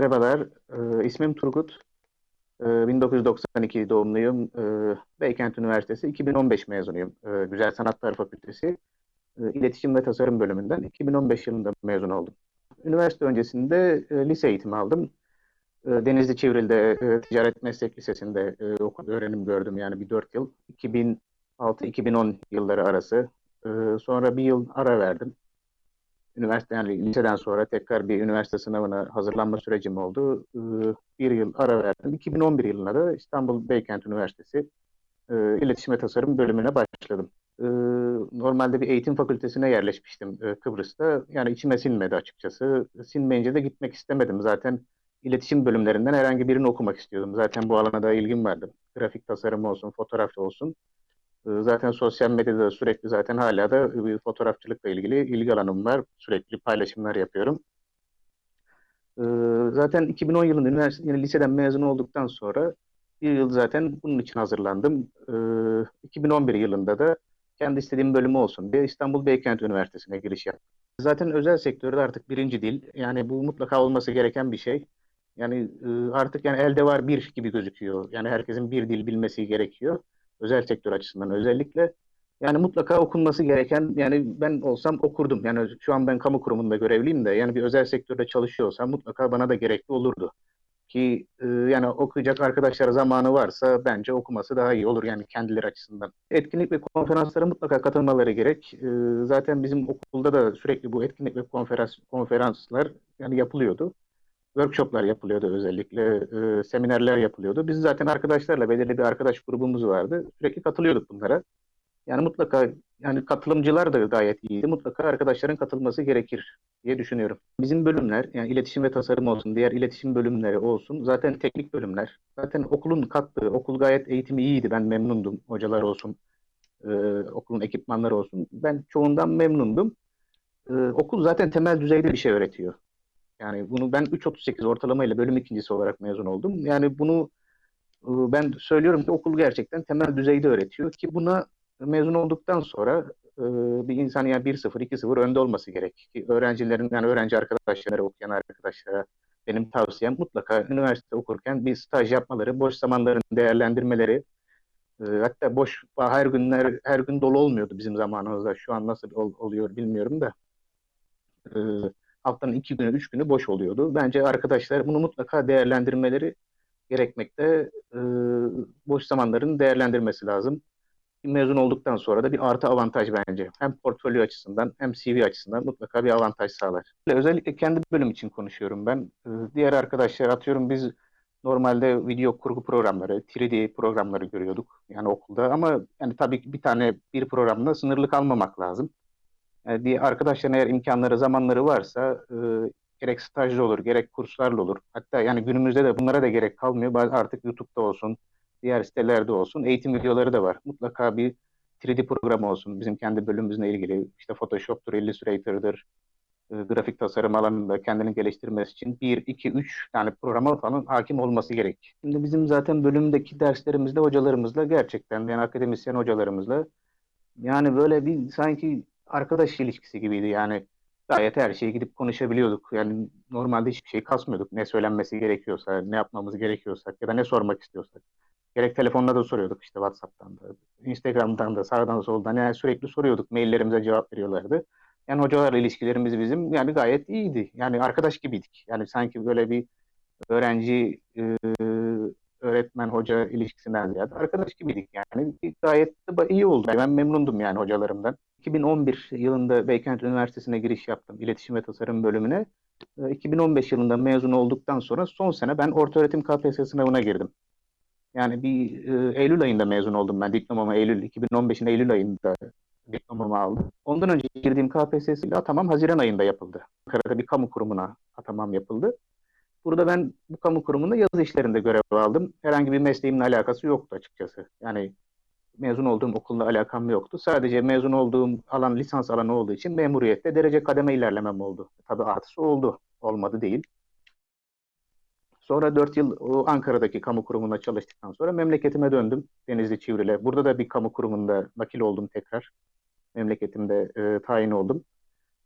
Merhabalar, e, ismim Turgut. E, 1992 doğumluyum. E, Beykent Üniversitesi 2015 mezunuyum. E, Güzel Sanatlar Fakültesi e, İletişim ve Tasarım bölümünden 2015 yılında mezun oldum. Üniversite öncesinde e, lise eğitimi aldım. E, Denizli Çivril'de e, Ticaret Meslek Lisesi'nde e, okul öğrenim gördüm yani bir 4 yıl. 2006-2010 yılları arası. E, sonra bir yıl ara verdim üniversite yani liseden sonra tekrar bir üniversite sınavına hazırlanma sürecim oldu. Ee, bir yıl ara verdim. 2011 yılında da İstanbul Beykent Üniversitesi e, İletişim ve Tasarım bölümüne başladım. Ee, normalde bir eğitim fakültesine yerleşmiştim e, Kıbrıs'ta. Yani içime sinmedi açıkçası. Sinmeyince de gitmek istemedim. Zaten iletişim bölümlerinden herhangi birini okumak istiyordum. Zaten bu alana da ilgim vardı. Grafik tasarım olsun, fotoğraf olsun. Ee, zaten sosyal medyada sürekli zaten hala da bir fotoğrafçılıkla ilgili ilgi alanım var. Sürekli paylaşımlar yapıyorum. Ee, zaten 2010 yılında üniversite, yani liseden mezun olduktan sonra bir yıl zaten bunun için hazırlandım. 2011 ee, yılında da kendi istediğim bölümü olsun diye İstanbul Beykent Üniversitesi'ne giriş yaptım. Zaten özel sektörde artık birinci dil. Yani bu mutlaka olması gereken bir şey. Yani e, artık yani elde var bir gibi gözüküyor. Yani herkesin bir dil bilmesi gerekiyor özel sektör açısından özellikle. Yani mutlaka okunması gereken, yani ben olsam okurdum. Yani şu an ben kamu kurumunda görevliyim de, yani bir özel sektörde çalışıyorsam mutlaka bana da gerekli olurdu. Ki e, yani okuyacak arkadaşlara zamanı varsa bence okuması daha iyi olur yani kendileri açısından. Etkinlik ve konferanslara mutlaka katılmaları gerek. E, zaten bizim okulda da sürekli bu etkinlik ve konferans konferanslar yani yapılıyordu workshoplar yapılıyordu özellikle, e, seminerler yapılıyordu. Biz zaten arkadaşlarla belirli bir arkadaş grubumuz vardı. Sürekli katılıyorduk bunlara. Yani mutlaka yani katılımcılar da gayet iyiydi. Mutlaka arkadaşların katılması gerekir diye düşünüyorum. Bizim bölümler yani iletişim ve tasarım olsun, diğer iletişim bölümleri olsun zaten teknik bölümler. Zaten okulun kattığı, okul gayet eğitimi iyiydi. Ben memnundum. Hocalar olsun, e, okulun ekipmanları olsun. Ben çoğundan memnundum. E, okul zaten temel düzeyde bir şey öğretiyor. Yani bunu ben 3.38 ortalama ile bölüm ikincisi olarak mezun oldum. Yani bunu e, ben söylüyorum ki okul gerçekten temel düzeyde öğretiyor ki buna mezun olduktan sonra e, bir insan yani 1-0, 2-0 önde olması gerek. Ki öğrencilerin yani öğrenci arkadaşları, okuyan arkadaşlara benim tavsiyem mutlaka üniversite okurken bir staj yapmaları, boş zamanlarını değerlendirmeleri, e, hatta boş her günler her gün dolu olmuyordu bizim zamanımızda. Şu an nasıl ol, oluyor bilmiyorum da haftanın iki günü, üç günü boş oluyordu. Bence arkadaşlar bunu mutlaka değerlendirmeleri gerekmekte. E, boş zamanların değerlendirmesi lazım. Mezun olduktan sonra da bir artı avantaj bence. Hem portfolyo açısından hem CV açısından mutlaka bir avantaj sağlar. Özellikle kendi bölüm için konuşuyorum ben. E, diğer arkadaşlar atıyorum biz normalde video kurgu programları, 3D programları görüyorduk yani okulda ama yani tabii bir tane bir programla sınırlı kalmamak lazım e, diye arkadaşların eğer imkanları, zamanları varsa e, gerek stajlı olur, gerek kurslarla olur. Hatta yani günümüzde de bunlara da gerek kalmıyor. Bazı artık YouTube'da olsun, diğer sitelerde olsun eğitim videoları da var. Mutlaka bir 3D programı olsun. Bizim kendi bölümümüzle ilgili işte Photoshop'tur, Illustrator'dır, e, grafik tasarım alanında kendini geliştirmesi için 1, 2, 3 tane programa falan hakim olması gerek. Şimdi bizim zaten bölümdeki derslerimizde hocalarımızla gerçekten yani akademisyen hocalarımızla yani böyle bir sanki arkadaş ilişkisi gibiydi yani. Gayet her şeyi gidip konuşabiliyorduk. Yani normalde hiçbir şey kasmıyorduk. Ne söylenmesi gerekiyorsa, ne yapmamız gerekiyorsak ya da ne sormak istiyorsak. Gerek telefonla da soruyorduk işte WhatsApp'tan da, Instagram'dan da, sağdan soldan yani sürekli soruyorduk. Maillerimize cevap veriyorlardı. Yani hocalarla ilişkilerimiz bizim yani gayet iyiydi. Yani arkadaş gibiydik. Yani sanki böyle bir öğrenci e, öğretmen hoca ilişkisinden ziyade arkadaş gibiydik yani. Gayet iyi oldu. Ben memnundum yani hocalarımdan. 2011 yılında Beykent Üniversitesi'ne giriş yaptım İletişim ve Tasarım bölümüne. 2015 ee, yılında mezun olduktan sonra son sene ben ortaöğretim KPSS sınavına girdim. Yani bir e, Eylül ayında mezun oldum ben diplomamı Eylül 2015'in Eylül ayında diplomamı aldım. Ondan önce girdiğim KPSS ile atamam Haziran ayında yapıldı. Ankara'da bir kamu kurumuna atamam yapıldı. Burada ben bu kamu kurumunda yazı işlerinde görev aldım. Herhangi bir mesleğimle alakası yoktu açıkçası. Yani mezun olduğum okulla alakam yoktu. Sadece mezun olduğum alan lisans alanı olduğu için memuriyette derece kademe ilerlemem oldu. Tabii artısı oldu. Olmadı değil. Sonra 4 yıl Ankara'daki kamu kurumunda çalıştıktan sonra memleketime döndüm. Denizli Çivril'e. Burada da bir kamu kurumunda nakil oldum tekrar. Memleketimde e, tayin oldum.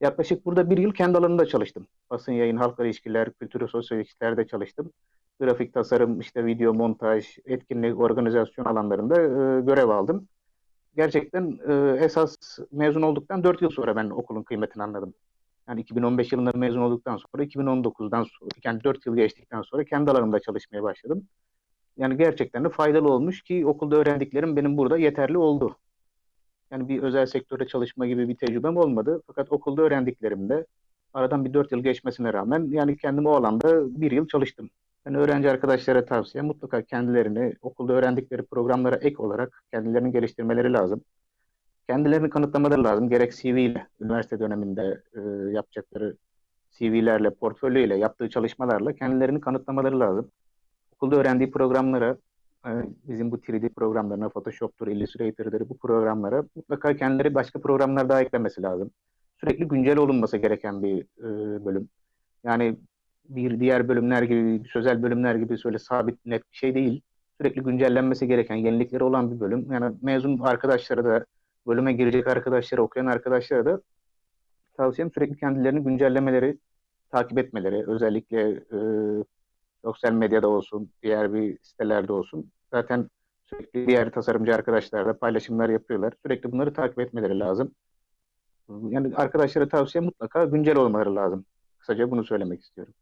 Yaklaşık burada bir yıl kendi alanımda çalıştım. Basın yayın, halkla ilişkiler, kültür ve sosyal ilişkilerde çalıştım. Grafik tasarım, işte video montaj, etkinlik, organizasyon alanlarında e, görev aldım. Gerçekten e, esas mezun olduktan 4 yıl sonra ben okulun kıymetini anladım. Yani 2015 yılında mezun olduktan sonra 2019'dan sonra yani 4 yıl geçtikten sonra kendi alanımda çalışmaya başladım. Yani gerçekten de faydalı olmuş ki okulda öğrendiklerim benim burada yeterli oldu. Yani bir özel sektörde çalışma gibi bir tecrübem olmadı. Fakat okulda öğrendiklerimde aradan bir 4 yıl geçmesine rağmen yani kendim o alanda bir yıl çalıştım. Ben öğrenci arkadaşlara tavsiye mutlaka kendilerini okulda öğrendikleri programlara ek olarak kendilerini geliştirmeleri lazım. Kendilerini kanıtlamaları lazım. Gerek CV ile, üniversite döneminde e, yapacakları CV'lerle, portfolyo ile, yaptığı çalışmalarla kendilerini kanıtlamaları lazım. Okulda öğrendiği programlara, e, bizim bu 3D programlarına, Photoshop'tur, Illustrator'dır bu programlara mutlaka kendileri başka programlar daha eklemesi lazım. Sürekli güncel olunması gereken bir e, bölüm. Yani bir diğer bölümler gibi, sözel bölümler gibi söyle sabit net bir şey değil. Sürekli güncellenmesi gereken, yenilikleri olan bir bölüm. Yani mezun arkadaşlara da, bölüme girecek arkadaşlara, okuyan arkadaşlara da tavsiyem sürekli kendilerini güncellemeleri, takip etmeleri. Özellikle e, sosyal medyada olsun, diğer bir sitelerde olsun. Zaten sürekli diğer tasarımcı arkadaşlar da paylaşımlar yapıyorlar. Sürekli bunları takip etmeleri lazım. Yani arkadaşlara tavsiye mutlaka güncel olmaları lazım. Kısaca bunu söylemek istiyorum.